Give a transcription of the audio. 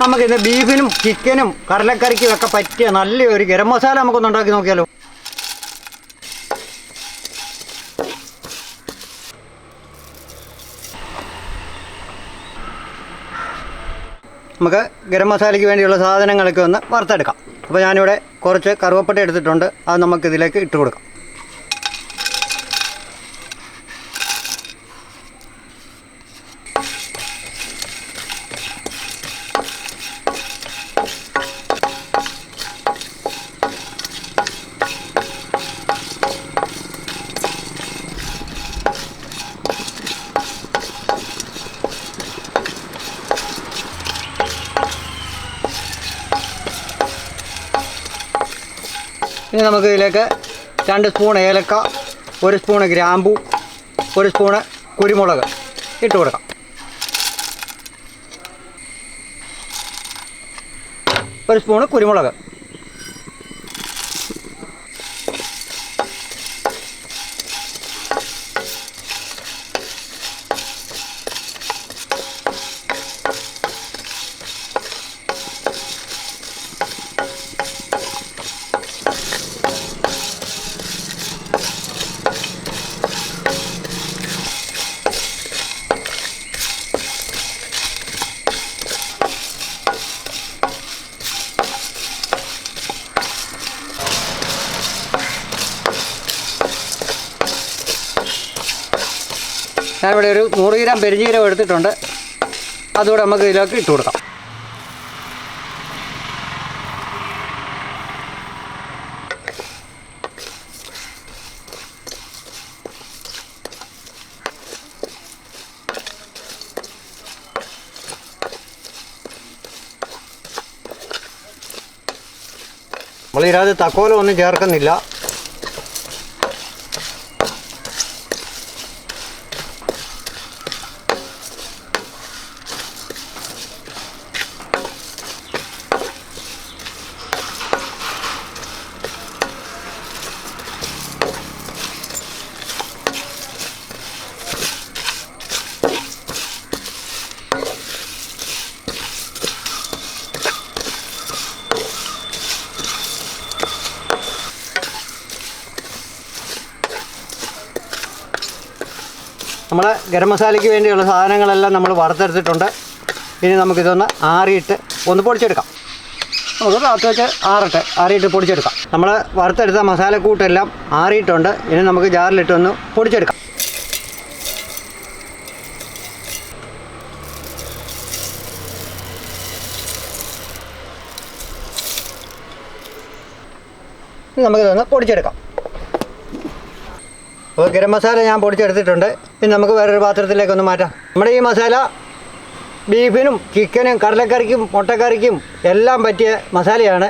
നമുക്കിന്ന് ബീഫിനും ചിക്കനും കടലക്കറിക്കും ഒക്കെ പറ്റിയ നല്ലൊരു ഗരം മസാല നമുക്കൊന്ന് ഉണ്ടാക്കി നോക്കിയാലോ? നമുക്ക് ഗരം മസാലയ്ക്ക് വേണ്ടിയുള്ള സാധനങ്ങളൊക്കെ ഒന്ന് വറുത്തെടുക്കാം. അപ്പോൾ ഞാനിവിടെ കുറച്ച് കറുവപ്പട്ട എടുത്തിട്ടുണ്ട്. അത് നമുക്കിതിലേക്ക് ഇട്ട് കൊടുക്കാം. ഇനി നമുക്ക് ഇതിലേക്ക് രണ്ട് സ്പൂൺ ഏലക്ക ഒരു സ്പൂണ് ഗ്രാമ്പു ഒരു സ്പൂണ് കുരുമുളക് ഇട്ട് കൊടുക്കാം. ഒരു സ്പൂണ് കുരുമുളക്. ഞാനിവിടെ ഒരു നൂറ് ഗ്രാം പെരിഞ്ഞീരം എടുത്തിട്ടുണ്ട്. അതുകൂടെ നമുക്ക് ഇതിലേക്ക് ഇട്ട് കൊടുക്കാം. നമ്മളിതിനകത്ത് തക്കോലം ഒന്നും ചേർക്കുന്നില്ല. നമ്മൾ ഗരം മസാലയ്ക്ക് വേണ്ടിയുള്ള സാധനങ്ങളെല്ലാം നമ്മൾ വറുത്തെടുത്തിട്ടുണ്ട്. ഇനി നമുക്കിതൊന്ന് ആറിയിട്ട് ഒന്ന് പൊടിച്ചെടുക്കാം. നമുക്ക് കാത്തു വെച്ച് ആറട്ടെ. ആറിയിട്ട് പൊടിച്ചെടുക്കാം. നമ്മൾ വറുത്തെടുത്ത മസാലക്കൂട്ടെല്ലാം ആറിയിട്ടുണ്ട്. ഇനി നമുക്ക് ജാറിലിട്ടൊന്ന് പൊടിച്ചെടുക്കാം. നമുക്കിതൊന്ന് പൊടിച്ചെടുക്കാം. അപ്പോൾ ഗരം മസാല ഞാൻ പൊടിച്ചെടുത്തിട്ടുണ്ട്. ഇനി നമുക്ക് വേറൊരു പാത്രത്തിലേക്ക് ഒന്ന് മാറ്റാം. നമ്മുടെ ഈ മസാല ബീഫിനും ചിക്കനും കടലക്കറിക്കും മുട്ടക്കറിക്കും എല്ലാം പറ്റിയ മസാലയാണ്.